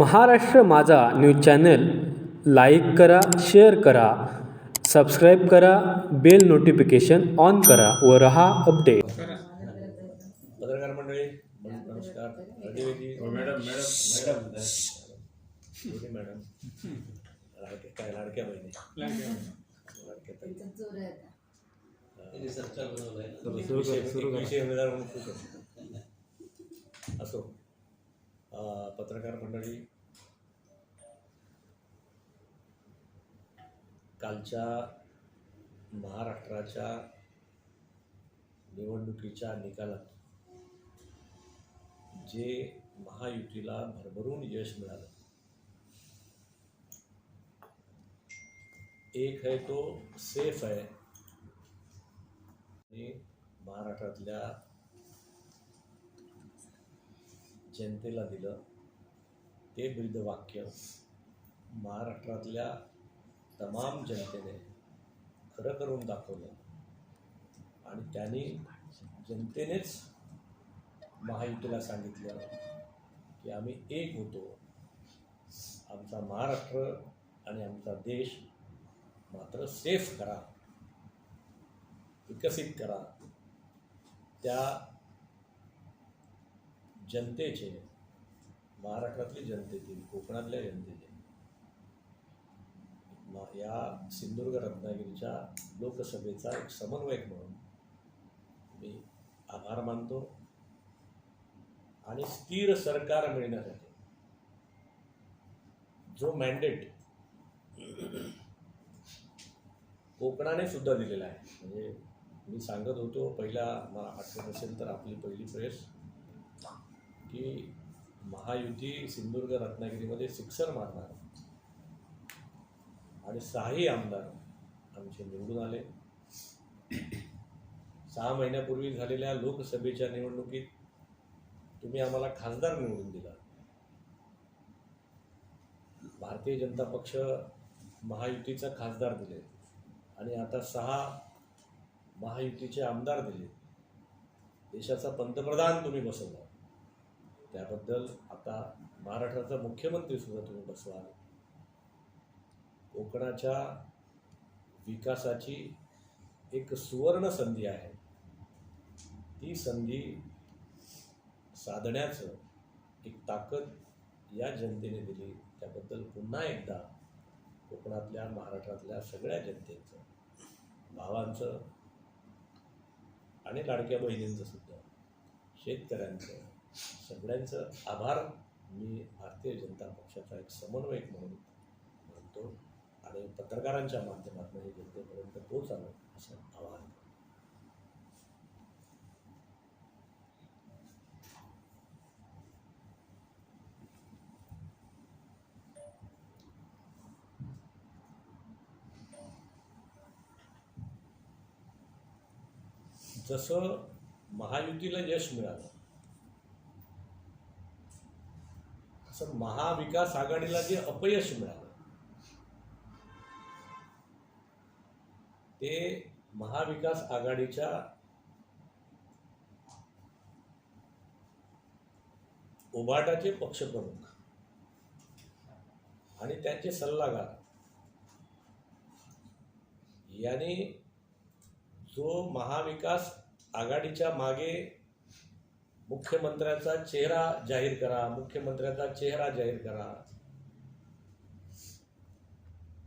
Maharashtra Majha news channel like करा share करा subscribe करा बेल नोटिफिकेशन ऑन करा व रहा अपडेट. पत्रकार मंडळी नमस्कार. Madam madam madam. काय लाडक्या बहिणी. असो. पत्रकार मंडळी कालच्या महाराष्ट्राच्या निवडणुकीच्या निकालात जे महायुतीला भरभरून यश मिळालं एक आहे तो सेफ आहे. आणि महाराष्ट्रातल्या जनतेला दिलं. ते ब्रीदवाक्य महाराष्ट्रातल्या तमाम जनतेने खरं करून दाखवलं. आणि त्यांनी जनतेनेच महायुतीला सांगितलं की आम्ही एक होतो. आमचा महाराष्ट्र आणि आमचा देश मात्र सेफ करा विकसित करा. त्या जनतेचे महाराष्ट्रातली जनतेतील कोकणातल्या जनतेचे. या सिंधुदुर्ग रत्नागिरीच्या लोकसभेचा एक समन्वयक म्हणून मी आभार मानतो आणि स्थिर सरकार मिळण्यासाठी जो मॅन्डेट कोकणाने सुद्धा दिलेला आहे. म्हणजे मी सांगत होतो पहिला मला आठवत असेल तर आपली पहिली प्रेस की महायुती सिंधुदुर्ग रत्नागिरीमध्ये सिक्सर मारणार. आणि सहाही आमदार आमचे निवडून आले. सहा महिन्यापूर्वी झालेल्या लोकसभेच्या निवडणुकीत तुम्ही आम्हाला खासदार निवडून दिला. भारतीय जनता पक्ष महायुतीचा खासदार दिले. आणि आता सहा महायुतीचे आमदार दिले. देशाचा पंतप्रधान तुम्ही बसवला. त्याबद्दल आता महाराष्ट्राचा मुख्यमंत्री सुद्धा तुम्ही बसवाल कोकणाच्या विकासाची एक सुवर्ण संधी आहे. ती संधी साधण्याचं एक ताकद या जनतेने दिली. त्याबद्दल पुन्हा एकदा कोकणातल्या महाराष्ट्रातल्या सगळ्या जनतेचं भावांचं आणि लाडक्या बहिणींचं सुद्धा शेतकऱ्यांचं सगळ्यांचं आभार मी भारतीय जनता पक्षाचा एक समन्वयक म्हणून म्हणतो आणि पत्रकारांच्या माध्यमातून हे जनतेपर्यंत पोहोचावं असं आवाहन करतो. जसं महायुतीला यश मिळालं सर महाविकास आघाडीला जे अपयश मिळालं ते महाविकास आघाडीच्या उभाटाचे पक्षप्रमुख आणि त्यांचे सल्लागार यांनी जो महाविकास आघाडीच्या मागे मुख्यमंत्र्याचा चेहरा जाहीर करा मुख्यमंत्र्याचा चेहरा जाहीर करा.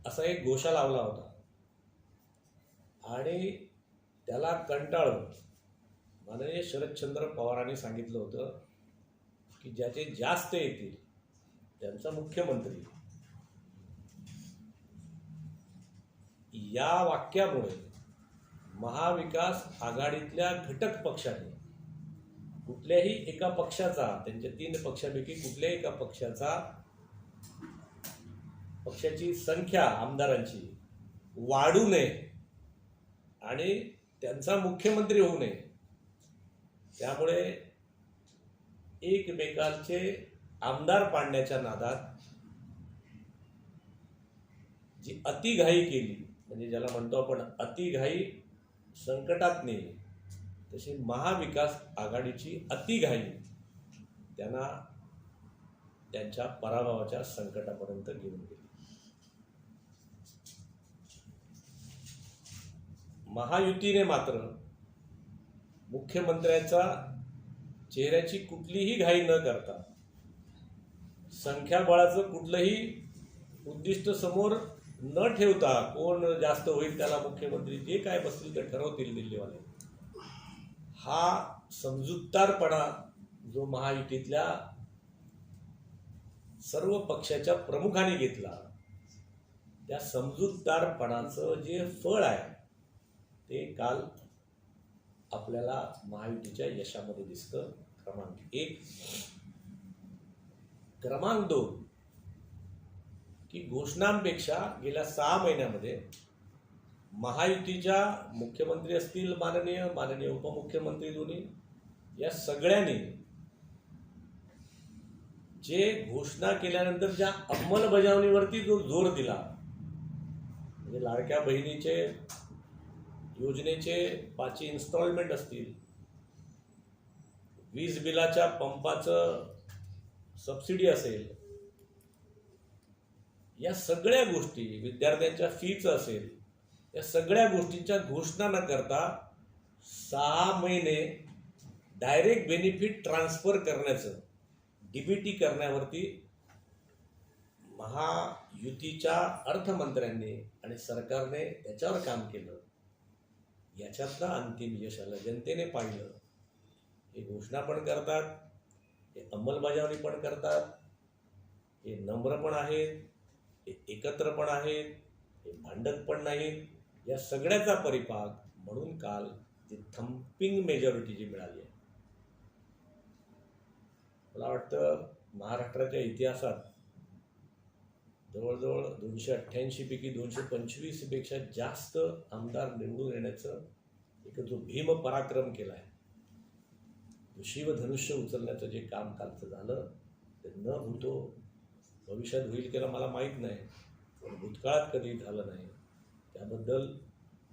असा एक घोषा लावला होता. आणि त्याला कंटाळून माननीय शरदचंद्र पवारांनी सांगितलं होतं की ज्याचे जास्त येतील त्यांचा मुख्यमंत्री या वाक्यामुळे महाविकास आघाडीतल्या घटक पक्षाने कुठल्याही एका पक्षाचा त्यांच्या तीन पक्षापैकी कुठल्याही एका पक्षाचा पक्षाची संख्या आमदारांची वाढू नये आणि त्यांचा मुख्यमंत्री होऊ नये. त्यामुळे एकमेकांचे आमदार पाडण्याच्या नादात जी अतिघाई केली म्हणजे ज्याला म्हणतो आपण अतिघाई संकटात नेली तशी महाविकास आघाडीची अतिघाई त्यांना त्यांच्या पराभवाच्या संकटापर्यंत घेऊन गेली. महायुतीने मात्र मुख्यमंत्र्याचा चेहऱ्याची कुठलीही घाई न करता संख्याबळाचं कुठलंही उद्दिष्ट समोर न ठेवता कोण जास्त होईल त्याला मुख्यमंत्री जे काय बसतील ते ठरवतील दिल्लीवाले. हा समजूतदारपणा जो महायुतीतल्या सर्व पक्षाच्या प्रमुखाने घेतला त्या समजूतदारपणाचं जे फळ आहे ते काल आपल्याला महायुतीच्या यशामध्ये दिसतं. क्रमांक एक. क्रमांक दोन. की घोषणांपेक्षा गेल्या सहा महिन्यामध्ये महायुतीच्या मुख्यमंत्री असतील माननीय माननीय उपमुख्यमंत्री दोन्ही या सगळ्यांनी जे घोषणा केल्यानंतर ज्या अंमलबजावणीवरती जो जोर दिला म्हणजे लाडक्या बहिणीचे योजनेचे पाचही इन्स्टॉलमेंट असतील वीज बिलाच्या पंपाचं सबसिडी असेल या सगळ्या गोष्टी विद्यार्थ्यांच्या फीचं असेल या सगळ्या गोष्टींच्या घोषणा न करता सहा महिने डायरेक्ट बेनिफिट ट्रान्सफर करण्याचं डीबीटी करण्यावरती महायुतीच्या अर्थमंत्र्यांनी आणि सरकारने त्याच्यावर काम केलं. याच्यातलं अंतिम यश आलं जनतेने पाहिलं. हे घोषणा पण करतात हे अंमलबजावणी पण करतात हे नम्र पण आहेत हे एकत्र पण आहेत हे भांडत पण नाहीत. या सगळ्याचा परिपाक म्हणून काल जी थम्पिंग मेजॉरिटी जी मिळाली आहे. मला वाटतं महाराष्ट्राच्या इतिहासात जवळजवळ दोनशे अठ्ठ्याऐंशी पैकी दोनशे पंचवीसपेक्षा जास्त आमदार निवडून येण्याचं एक जो भीम पराक्रम केला आहे जो शिवधनुष्य उचलण्याचं जे काम कालचं झालं ते न भूतो भविष्यात होईल त्याला मला माहीत नाही. पण भूतकाळात कधी झालं नाही. त्याबद्दल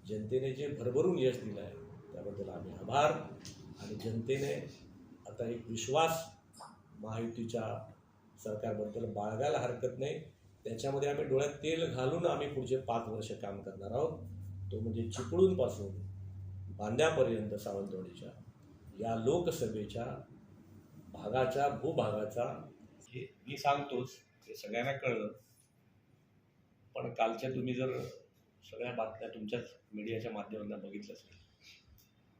जनतेने जे भरभरून यश दिलं आहे त्याबद्दल आम्ही आभार. आणि जनतेने आता एक विश्वास महायुतीच्या सरकारबद्दल बाळगायला हरकत नाही. त्याच्यामध्ये आम्ही डोळ्यात तेल घालून आम्ही पुढचे पाच वर्ष काम करणार आहोत. तो म्हणजे चिपळूणपासून बांद्यापर्यंत सावंतवाडीच्या या लोकसभेच्या भागाच्या भूभागाचा. हे मी सांगतोच हे सगळ्यांना कळलं. पण कालच्या तुम्ही जर सगळ्या बातम्या तुमच्याच मीडियाच्या माध्यमातून बघितलं असेल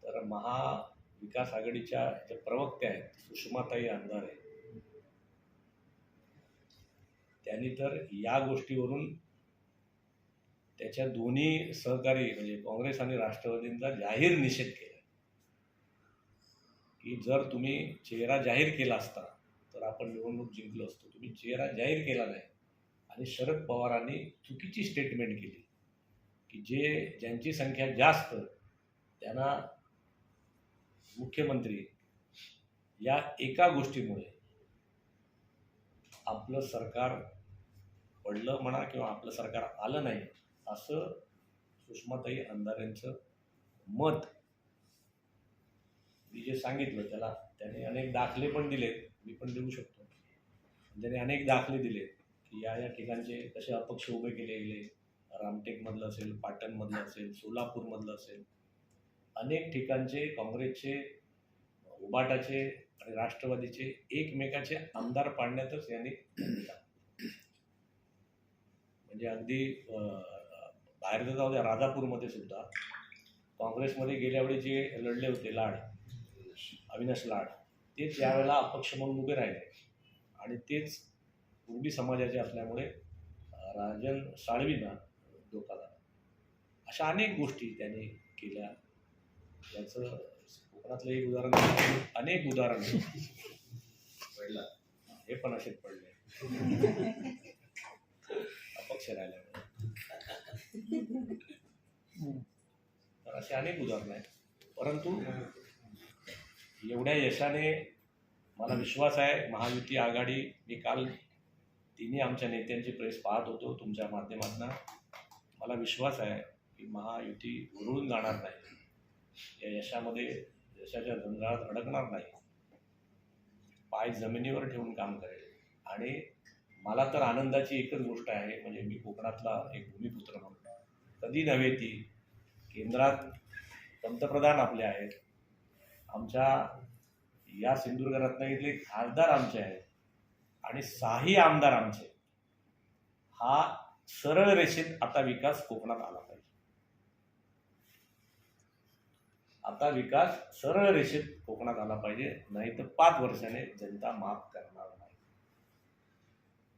तर महाविकास आघाडीच्या ज्या प्रवक्त्या आहेत सुषमाताई अंधारे त्यांनी तर या गोष्टीवरून त्याच्या दोन्ही सहकारी म्हणजे काँग्रेस आणि राष्ट्रवादींचा जाहीर निषेध केला. की जर तुम्ही चेहरा जाहीर केला असता तर आपण निवडणूक जिंकलो असतो. तुम्ही चेहरा जाहीर केला नाही आणि शरद पवारांनी चुकीची स्टेटमेंट केली. की जे ज्यांची संख्या जास्त त्यांना मुख्यमंत्री या एका गोष्टीमुळे आपलं सरकार पडलं म्हणा किंवा आपलं सरकार आलं नाही असं सुषमाताई अंधारेंचं मत मी जे सांगितलं त्याला त्याने अनेक दाखले पण दिलेत मी पण देऊ शकतो. त्याने अनेक दाखले दिले की या या ठिकाणचे कसे अपक्ष उभे केले गेले रामटेकमधलं असेल पाटणमधलं असेल सोलापूरमधलं असेल अनेक ठिकाणचे काँग्रेसचे उबाटाचे आणि राष्ट्रवादीचे एकमेकाचे आमदार पाडण्यातच यांनी म्हणजे अगदी बाहेर तर जाऊ द्या राजापूरमध्ये सुद्धा काँग्रेसमध्ये गेल्यावेळी जे लढले होते लाड अविनाश लाड ते त्यावेळेला अपक्ष म्हणून उभे राहिले. आणि तेच कुणबी समाजाचे असल्यामुळे राजन साळवींना धोका झाला अशा अनेक गोष्टी त्यांनी केल्या. त्याचं कोकणातलं एक उदाहरण अनेक उदाहरण पडला. हे पण असेच पडले. अपक्ष राहिल्यामुळे. तर असे अनेक उदाहरणं आहेत. परंतु एवढ्या यशाने मला विश्वास आहे महायुती आघाडी मी काल तिन्ही आमच्या नेत्यांची प्रेस पाहत होतो तुमच्या माध्यमातून. मला विश्वास आहे की महायुती उरळून जाणार नाही. या यशामध्ये यशाच्या झंझाळात अडकणार नाही. पाय जमिनीवर ठेवून काम करेल. आणि मला तर आनंदाची एकच गोष्ट आहे म्हणजे मी कोकणातला एक भूमिपुत्र म्हणून. कधी नव्हे ती. केंद्रात पंतप्रधान आपले आहेत. आमच्या या सिंधुदुर्ग रत्नागिरीतले खासदार आमचे आहेत. आणि सहाही आमदार आमचे हा सरळ रेषेत आता विकास कोकणात आला पाहिजे. आता विकास सरळ रेषेत कोकणात आला पाहिजे नाही तर पाच वर्षाने जनता माफ करणार नाही.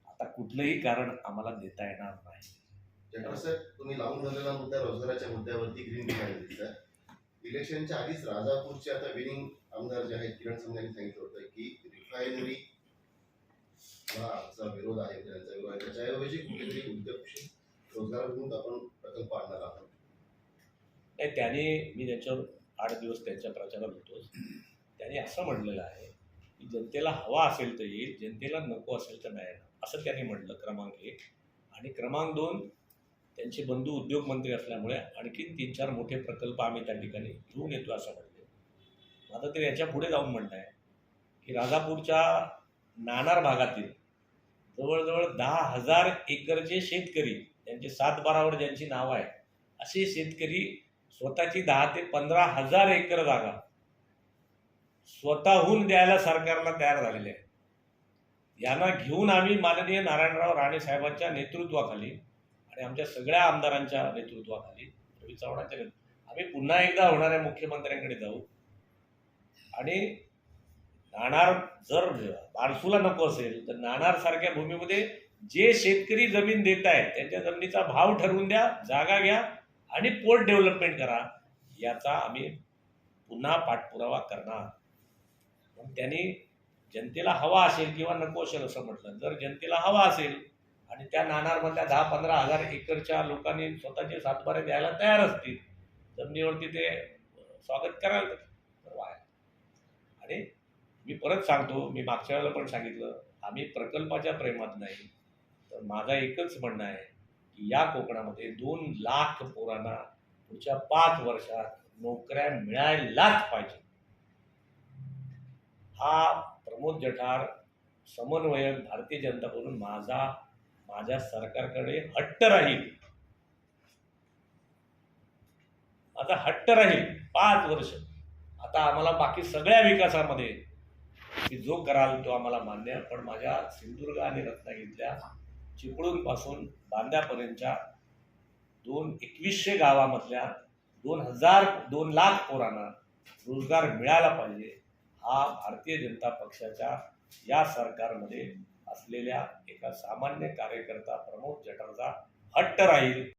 आता कुठलंही कारण आम्हाला देता येणार नाही. तुम्ही लावून धरलेला मुद्दा रोजगाराच्या मुद्द्यावरती ग्रीन डिमांड इलेक्शनच्या आधीच राजापूरचे आता विनिंग आमदार जे आहेत किरण समजा यांनी सांगितलं होतं की रिफायनरी विरोध आहे त्यांचा विरोध आहे. त्याच्याऐवजी कुठेतरी उद्योगशील रोजगाराभिमुख आपण प्रकल्प आणणार आहोत. नाही त्याने मी त्यांच्यावर आठ दिवस त्यांच्या प्रचारात होतोच त्याने असं म्हटलेलं आहे की जनतेला हवा असेल तर येईल जनतेला नको असेल तर नाही येणार. असं त्यांनी म्हटलं क्रमांक एक. आणि क्रमांक दोन त्यांचे बंधू उद्योगमंत्री असल्यामुळे आणखीन तीन चार मोठे प्रकल्प आम्ही त्या ठिकाणी घेऊन येतो असं म्हटले. आता तर याच्यापुढे जाऊन म्हणणं आहे की राजापूरच्या नाणार भागातील जवळजवळ दहा हजार एकरचे शेतकरी त्यांचे सात बारावर ज्यांची नावं आहे असे शेतकरी स्वतःची दहा ते पंधरा हजार एकर जागा स्वतःहून द्यायला सरकारला तयार झालेले आहे यांना घेऊन आम्ही माननीय नारायणराव राणे साहेबांच्या नेतृत्वाखाली आणि आमच्या सगळ्या आमदारांच्या नेतृत्वाखाली रवी चव्हाणांच्या नेतृत्व आम्ही पुन्हा एकदा होणाऱ्या मुख्यमंत्र्यांकडे जाऊ आणि नाणार जर बारसूला नको असेल तर नाणार सारख्या भूमीमध्ये जे शेतकरी जमीन देत आहेत त्यांच्या जमिनीचा भाव ठरवून द्या जागा घ्या आणि पोर्ट डेव्हलपमेंट करा याचा आम्ही पुन्हा पाठपुरावा करणार. पण त्यांनी जनतेला हवा असेल किंवा नको असेल असं म्हटलं जर जनतेला हवा असेल आणि त्या नाणारमधल्या दहा पंधरा हजार एकरच्या लोकांनी स्वतःचे सातबारे द्यायला तयार असतील जमिनीवरती ते स्वागत करायला तर आणि मी परत सांगतो मी मागच्या वेळेला पण सांगितलं आम्ही प्रकल्पाच्या प्रेमात नाही. तर माझा एकच म्हणणं आहे की या कोकणामध्ये दोन लाख पोरांना पुढच्या पाच वर्षात नोकऱ्या मिळायलाच पाहिजे. हा प्रमोद जठार समन्वयक भारतीय जनता करून माझा माझ्या सरकारकडे हट्ट राहील. आता हट्ट राहील पाच वर्ष. आता आम्हाला बाकी सगळ्या विकासामध्ये की जो कराल तो आम्हाला मान्य आहे. पण माझ्या सिंधुदुर्ग आणि रत्नागिरीतल्या चिपळूणपासून बांद्यापर्यंतच्या दोन एकवीसशे गावामधल्या दोन हजार दोन लाख पोरांना रोजगार मिळाला पाहिजे हा भारतीय जनता पक्षाच्या या सरकारमध्ये असलेल्या एका सामान्य कार्यकर्ता प्रमोद जठारचा हट्ट राहील